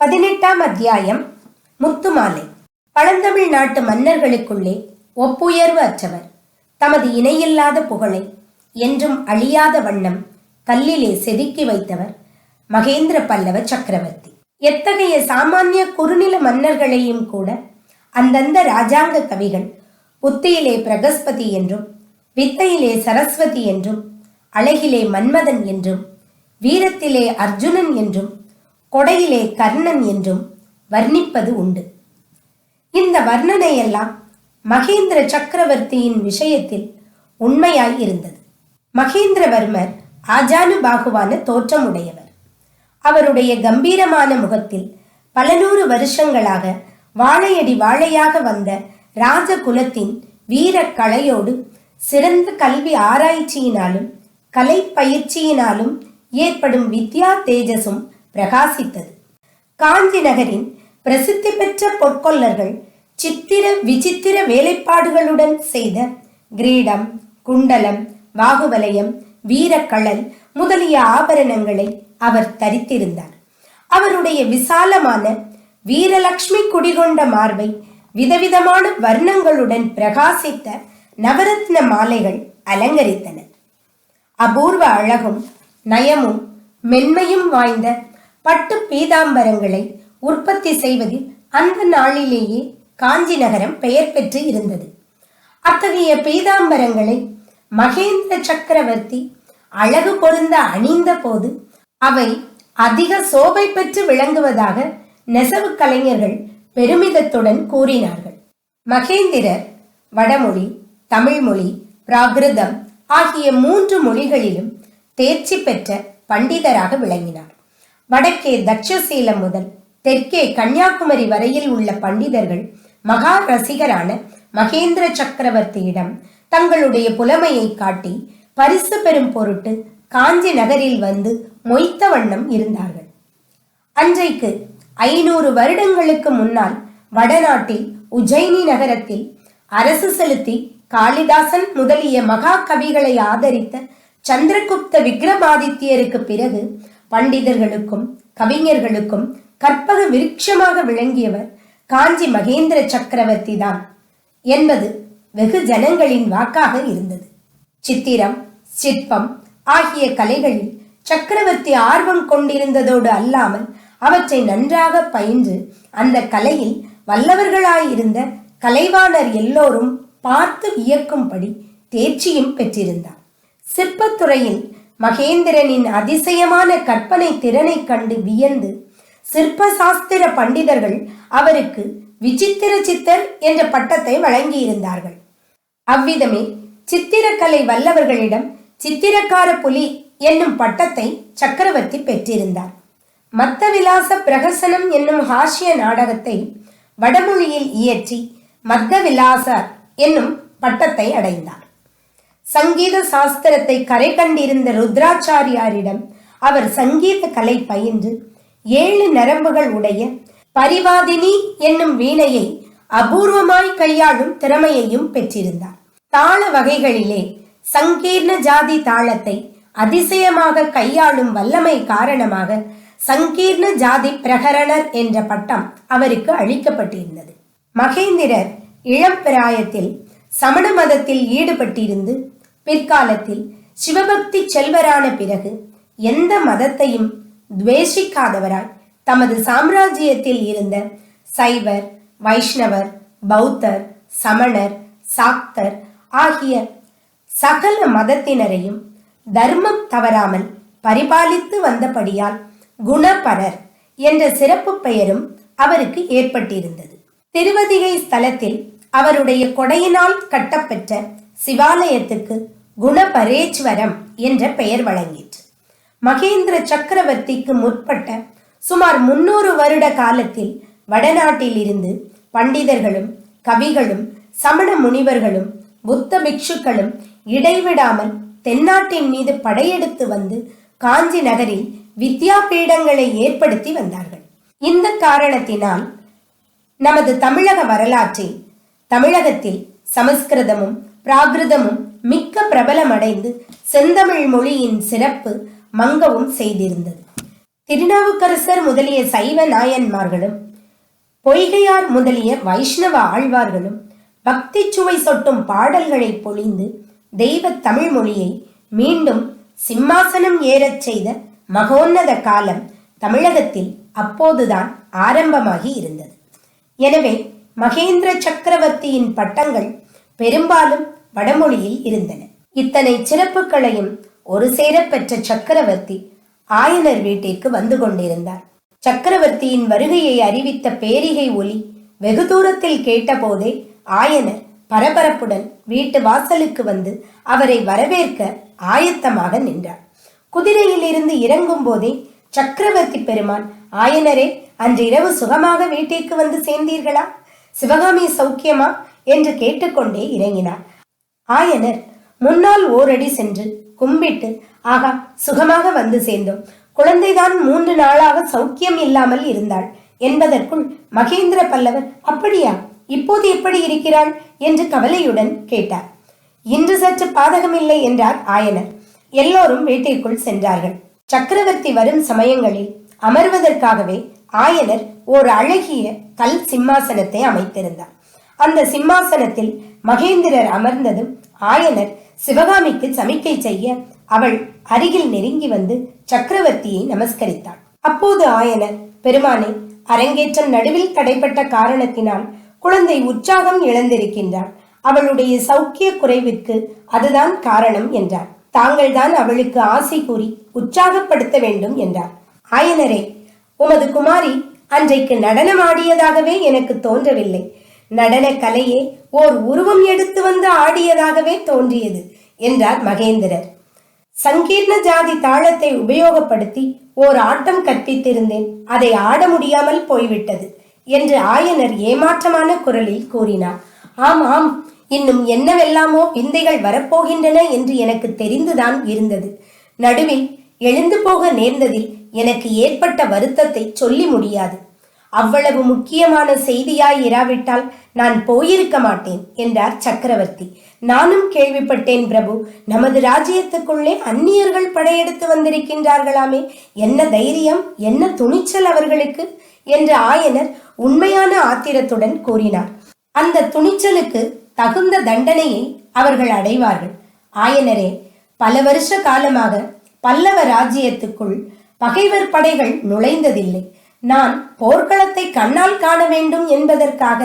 பதினெட்டாம் அத்தியாயம் முத்துமாலை. பழந்தமிழ் நாட்டு மன்னர்களுக்குள்ளே ஒப்புயர்வு அற்றவர். தமது இணையில்லாத புகழை என்றும் அழியாத வண்ணம் கல்லிலே செதுக்கி வைத்தவர் மகேந்திர பல்லவ சக்கரவர்த்தி. எத்தகைய சாமானிய குறுநில மன்னர்களையும் கூட அந்தந்த ராஜாங்க கவிகள் புத்தியிலே பிரகஸ்பதி என்றும் வித்தையிலே சரஸ்வதி என்றும் அழகிலே மன்மதன் என்றும் வீரத்திலே அர்ஜுனன் என்றும் கொடையிலே கர்ணன் என்றும் வர்ணிப்பது உண்டு. இந்த வர்ணனையெல்லாம் மகேந்திர சக்கரவர்த்தியின் விஷயத்தில் உண்மையாய் இருந்தது. மகேந்திரவர்மர் ஆஜானுபாகுவான தோற்றமுடையவர். அவருடைய கம்பீரமான முகத்தில் பல நூறு வருஷங்களாக வாழையடி வாழையாக வந்த ராஜகுலத்தின் வீர கலையோடு சிறந்த கல்வி ஆராய்ச்சியினாலும் கலை பயிற்சியினாலும் ஏற்படும் வித்யா தேஜஸும் பிரகாசித்தது. காஞ்சி நகரின் பிரசித்தி பெற்ற பொற்கொல்லர்கள் சித்திர விசித்திர வேலைப்பாடுகளுடன் செய்த கிரீடம் குண்டலம் வாகுவலயம் வீரக்கழல் முதலிய ஆபரணங்களை அவர் தரித்திருந்தார். அவருடைய விசாலமான வீரலக்ஷ்மி குடிகொண்ட மார்பை விதவிதமான வர்ணங்களுடன் பிரகாசித்த நவரத்ன மாலைகள் அலங்கரித்தன. அபூர்வ அழகும் நயமும் மென்மையும் வாய்ந்த பட்டு பீதாம்பரங்களை உற்பத்தி செய்வதில் அந்த நாளிலேயே காஞ்சி நகரம் பெயர் பெற்று இருந்தது. அத்தகைய பீதாம்பரங்களை மகேந்திர சக்கரவர்த்தி அழகு பொருந்த அணிந்த போது அவை அதிக சோபை பெற்று விளங்குவதாக நெசவு கலைஞர்கள் பெருமிதத்துடன் கூறினார்கள். மகேந்திரர் வடமொழி தமிழ்மொழி பிராகிருதம் ஆகிய மூன்று மொழிகளிலும் தேர்ச்சி பெற்ற பண்டிதராக விளங்கினார். வடக்கே தட்சசீலம் முதல் தெற்கே கன்னியாகுமரி வரையில் உள்ள பண்டிதர்கள் மகா ரசிகரான மகேந்திர சக்கரவர்த்தியிடம் தங்களுடைய புலமையை காட்டி பரிசு பெறும் பொருட்டு காஞ்சி நகரில் வந்து மொய்த்த வண்ணம் இருந்தார்கள். அன்றைக்கு ஐநூறு வருடங்களுக்கு முன்னால் வடநாட்டில் உஜ்ஜயினி நகரத்தில் அரசு செலுத்தி காளிதாசன் முதலிய மகா கவிகளை ஆதரித்த சந்திரகுப்த விக்ரமாதித்யருக்கு பிறகு பண்டிதர்களுக்கும் கவிஞர்களுக்கும் கற்பக விருட்சமாக விளங்கியவர் காஞ்சி மகேந்திர சக்கரவர்த்தி தான் என்பது வெகு ஜனங்களின் வாக்காக இருந்தது. சித்திரம் சிற்பம் ஆகிய கலைகளில் சக்கரவர்த்தி ஆர்வம் கொண்டிருந்ததோடு அல்லாமல் அவற்றை நன்றாக பயின்று அந்த கலையில் வல்லவர்களாயிருந்த கலைவாணர் எல்லோரும் பார்த்து வியக்கும்படி தேர்ச்சியும் பெற்றிருந்தார். சிற்பத்துறையில் மகேந்திரனின் அதிசயமான கற்பனை திறனை கண்டு வியந்து சிற்ப சாஸ்திர பண்டிதர்கள் அவருக்கு விசித்திர சித்தர் என்ற பட்டத்தை வழங்கியிருந்தார்கள். அவ்விதமே சித்திரக்கலை வல்லவர்களிடம் சித்திரக்கார புலி என்னும் பட்டத்தை சக்கரவர்த்தி பெற்றிருந்தார். மத்த விலாச பிரகசனம் என்னும் ஹாஸ்ய நாடகத்தை வடமொழியில் இயற்றி மத்த விலாசர் என்னும் பட்டத்தை அடைந்தார். சங்கீத சாஸ்திரத்தை கரை கண்டிருந்த ருத்ராச்சாரியாரிடம் அவர் சங்கீத கலை பயின்று ஏழு நரம்புகள் உடைய பரிவாதினி என்னும் வீணையை அபூர்வமாய் கையாளும் திறமையையும் பெற்றிருந்தார். தாள வகைகளிலே சங்கீர்ண ஜாதி தாளத்தை அதிசயமாக கையாளும் வல்லமை காரணமாக சங்கீர்ண ஜாதி பிரகரணர் என்ற பட்டம் அவருக்கு அளிக்கப்பட்டிருந்தது. மகேந்திரர் இளம் பிராயத்தில் சமண மதத்தில் ஈடுபட்டிருந்து பிற்காலத்தில் சிவபக்தி செல்வரான பிறகு எந்த மதத்தையும் துவேஷிக்காதவராய் தமது சாம்ராஜ்யத்தில் இருந்த சைவர் வைஷ்ணவர் பௌத்தர் சமணர் சாக்தர் ஆகிய சகல மதத்தினரையும் தர்மம் தவறாமல் பரிபாலித்து வந்தபடியால் குணபரர் என்ற சிறப்பு பெயரும் அவருக்கு ஏற்பட்டிருந்தது. திருவதிகை ஸ்தலத்தில் அவருடைய கொடையினால் கட்டப்பெற்ற சிவாலயத்துக்கு குணபரேச்வரம் என்ற பெயர் வழங்கிற்று. மகேந்திர சக்கரவர்த்திக்கு முற்பட்ட சுமார் முன்னூறு வருட காலத்தில் வடநாட்டில் இருந்து பண்டிதர்களும் கவிகளும் சமண முனிவர்களும் புத்த பிக்ஷுக்களும் இடைவிடாமல் தென்னாட்டின் மீது படையெடுத்து வந்து காஞ்சி நகரில் வித்யாபீடங்களை ஏற்படுத்தி வந்தார்கள். இந்த காரணத்தினால் நமது தமிழக வரலாற்றில் தமிழகத்தில் சமஸ்கிருதமும் பிராகிருதமும் மிக்க பிரபலமடைந்து செந்தமிழ் மொழியின் சிறப்பு மங்கவும் செய்திருந்தது. திருநாவுக்கரசர் முதலிய சைவ நாயன்மார்களும் பொய்கையார் முதலிய வைஷ்ணவ ஆழ்வார்களும் பக்தி சுவை சொட்டும் பாடல்களை பொழிந்து தெய்வ தமிழ் மொழியை மீண்டும் சிம்மாசனம் ஏறச் செய்த மகோன்னத காலம் தமிழகத்தில் அப்போதுதான் ஆரம்பமாகி இருந்தது. எனவே மகேந்திர சக்கரவர்த்தியின் பட்டங்கள் பெரும்பாலும் வடமொழியில் இருந்தன. இத்தனை சிறப்புகளையும் ஒரு சேர பெற்ற சக்கரவர்த்தி ஆயனர் வீட்டிற்கு வந்து கொண்டிருந்தார். சக்கரவர்த்தியின் வருகையை அறிவித்த பேரிகை ஒலி வெகு தூரத்தில் கேட்டபோதே ஆயனர் பரபரப்புடன் வீட்டு வாசலுக்கு வந்து அவரை வரவேற்க ஆயத்தமாக நின்றார். குதிரையிலிருந்து இறங்கும் போதே சக்கரவர்த்தி பெருமான் ஆயனரே அன்று இரவு சுகமாக வீட்டிற்கு வந்து சேர்ந்தீர்களா? சிவகாமி சௌக்கியமா? என்று கேட்டுக்கொண்டே இறங்கினார். ஆயனர் முன்னால் ஓரடி சென்று கும்பிட்டு ஆகா சுகமாக வந்து சேர்ந்தோம். குழந்தைதான் மூன்று நாளாக சௌக்கியம் இல்லாமல் இருந்தாள். என்பதற்குள் மகேந்திர பல்லவர் அப்படியா? இப்போது எப்படி இருக்கிறாள்? என்று கவலையுடன் கேட்டார். இன்று சற்று பாதகமில்லை என்றார் ஆயனர். எல்லோரும் வீட்டிற்குள் சென்றார்கள். சக்கரவர்த்தி வரும் சமயங்களில் அமர்வதற்காகவே ஆயனர் ஒரு அழகிய கல் சிம்மாசனத்தை அமைத்திருந்தார். அந்த சிம்மாசனத்தில் மகேந்திரர் அமர்ந்ததும் ஆயனர் சிவகாமிக்கு சமிக்கை செய்ய அவள் அருகில் நெருங்கி வந்து சக்கரவர்த்தியை நமஸ்கரித்தாள். அப்போது ஆயனர் பெருமானே அரங்கேற்றம் நடுவில் தடைப்பட்ட காரணத்தினால் குழந்தை உற்சாகம் இழந்திருக்கின்றார் அவளுடைய சௌக்கிய குறைவிற்கு அதுதான் காரணம் என்றார். தாங்கள்தான் அவளுக்கு ஆசை கூறி உற்சாகப்படுத்த வேண்டும் என்றார். ஆயனரே உமது குமாரி அன்றைக்கு நடனமாடியதாகவே எனக்கு தோன்றவில்லை. நடன கலையே ஓர் உருவம் எடுத்து வந்து ஆடியதாகவே தோன்றியது என்றார் மகேந்திரர். சங்கீர்ண ஜாதி தாளத்தை உபயோகப்படுத்தி ஓர் ஆட்டம் கற்பித்திருந்தேன் அதை ஆட முடியாமல் போய்விட்டது என்று ஆயனர் ஏமாற்றமான குரலில் கூறினார். ஆம் ஆம் இன்னும் என்னவெல்லாமோ விந்தைகள் வரப்போகின்றன என்று எனக்கு தெரிந்துதான் இருந்தது. நடுவில் எழுந்து போக நேர்ந்ததில் எனக்கு ஏற்பட்ட வருத்தத்தை சொல்லி முடியாது. அவ்வளவு முக்கியமான செய்தியாய் இராவிட்டால் நான் போயிருக்க மாட்டேன் என்றார் சக்கரவர்த்தி. நானும் கேள்விப்பட்டேன் பிரபு. நமது ராஜ்யத்துக்குள்ளே அந்நியர்கள் படையெடுத்து வந்திருக்கின்றார்களாமே. என்ன தைரியம் என்ன துணிச்சல் அவர்களுக்கு? என்று ஆயனர் உண்மையான ஆத்திரத்துடன் கூறினார். அந்த துணிச்சலுக்கு தகுந்த தண்டனையை அவர்கள் அடைவார்கள். ஆயனரே பல வருஷ காலமாக பல்லவ ராஜ்யத்துக்குள் பகைவர் படைகள் நுழைந்ததில்லை. நான் போர்க்களத்தை கண்ணால் காண வேண்டும் என்பதற்காக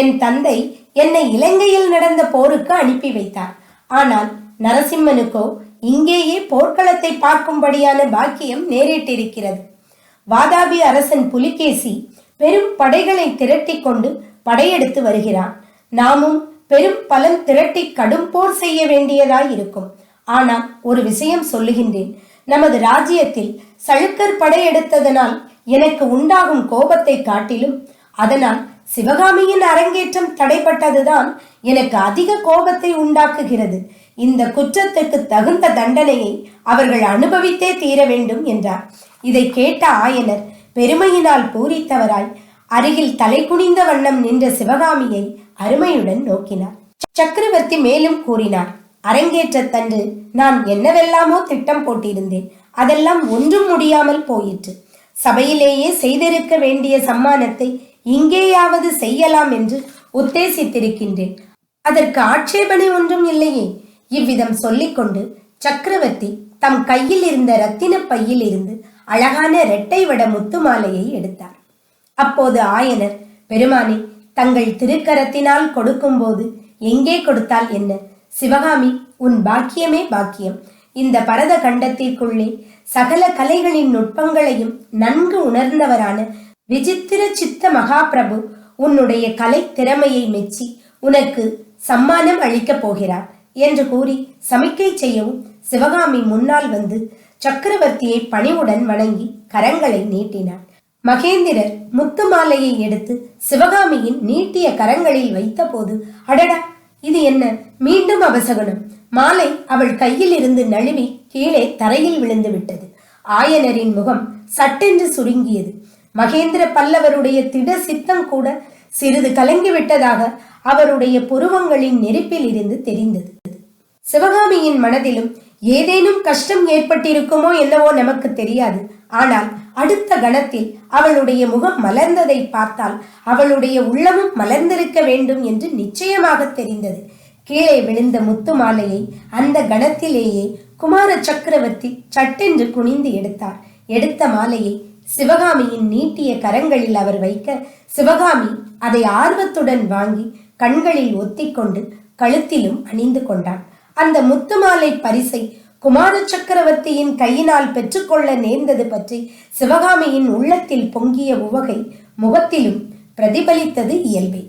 என் தந்தை என்னை இலங்கையில் நடந்த போருக்கு அனுப்பி வைத்தார். ஆனால் நரசிம்மனுக்கோ இங்கேயே போர்க்களத்தை பார்க்கும்படியான பாக்கியம் நேரிட்டிருக்கிறது. வாதாபி அரசன் புலிகேசி பெரும் படைகளை திரட்டி கொண்டு படையெடுத்து வருகிறான். நாமும் பெரும் பலன் திரட்டி கடும் போர் செய்ய வேண்டியதாய் இருக்கும் ஆனால் ஒரு விஷயம் சொல்லுகின்றேன். நமது ராஜ்யத்தில் சழுக்கர் படையெடுத்ததனால் எனக்கு உண்டாகும் கோபத்தை காட்டிலும் அதனால் சிவகாமியின் அரங்கேற்றம் தடைப்பட்டதுதான் எனக்கு அதிக கோபத்தை உண்டாக்குகிறது. இந்த குற்றத்துக்கு தகுந்த தண்டனையை அவர்கள் அனுபவித்தே தீர வேண்டும் என்றார். இதை கேட்ட ஆயனர் பெருமையினால் பூரித்தவராய் அருகில் தலை குனிந்த வண்ணம் நின்ற சிவகாமியை அருமையுடன் நோக்கினார். சக்கரவர்த்தி மேலும் கூறினார் அரங்கேற்றத்தன்று நான் என்னவெல்லாமோ திட்டம் போட்டிருந்தேன். அதெல்லாம் ஒன்றும் முடியாமல் போயிற்று. சபையிலேயே செய்திருக்க வேண்டிய சம்மானத்தை இங்கேயாவது செய்யலாம் என்று உத்தேசித்திருக்கின்றேன். அதற்கு ஆட்சேபனை ஒன்றும் இல்லையே. இவ்விதம் சொல்லிக்கொண்டு சக்கரவர்த்தி தம் கையில் இருந்த ரத்தின பையில் இருந்து அழகான இரட்டை வட முத்து மாலையை எடுத்தார். அப்போது ஆயனர் பெருமானே தங்கள் திருக்கரத்தினால் கொடுக்கும்போது எங்கே கொடுத்தால் என்ன? சிவகாமி உன் பாக்கியமே பாக்கியம். இந்த பரத கண்டத்திற்குள்ளே சகல கலைகளின் நுட்பங்களையும் நன்கு உணர்ந்தவரான விசித்திர சித்த மகாபிரபு உன்னுடைய கலை திறமையை மெச்சி உனக்கு சம்மானம் அளிக்கப் போகிறார் என்று கூறி சமிக்கை செய்யவும் சிவகாமி முன்னால் வந்து சக்கரவர்த்தியை பணிவுடன் வணங்கி கரங்களை நீட்டினார். மகேந்திரர் முத்து மாலையை எடுத்து சிவகாமியின் நீட்டிய கரங்களில் வைத்தபோது அடடா இது என்ன? மீண்டும் அவசகுணம் மாலை அவள் கையில் இருந்து நழுவி கீழே தரையில் விழுந்து விட்டது. ஆயனரின் முகம் சட்டென்று சுருங்கியது. மகேந்திர பல்லவருடைய திட சித்தம் கூட சிறிது கலங்கிவிட்டதாக அவருடைய புருவங்களின் நெருப்பில் இருந்து தெரிந்தது. சிவகாமியின் மனதிலும் ஏதேனும் கஷ்டம் ஏற்பட்டிருக்குமோ என்னவோ நமக்கு தெரியாது. ஆனால் அடுத்த கணத்தில் அவளுடைய முகம் மலர்ந்ததை பார்த்தால் அவளுடைய உள்ளமும் மலர்ந்திருக்க வேண்டும் என்று நிச்சயமாக தெரிந்தது. கீழே விழுந்த முத்து மாலையை அந்த கணத்திலேயே குமார சக்கரவர்த்தி சட்டென்று குனிந்து எடுத்தார். எடுத்த மாலையை சிவகாமியின் நீட்டிய கரங்களில் அவர் வைக்க சிவகாமி அதை ஆர்வத்துடன் வாங்கி கண்களில் ஒத்திக்கொண்டு கழுத்திலும் அணிந்து கொண்டான். அந்த முத்துமாலை பரிசை குமார சக்கரவர்த்தியின் கையினால் பெற்றுக்கொள்ள நேர்ந்தது பற்றி சிவகாமியின் உள்ளத்தில் பொங்கிய உவகை முகத்திலும் பிரதிபலித்தது இயல்பே.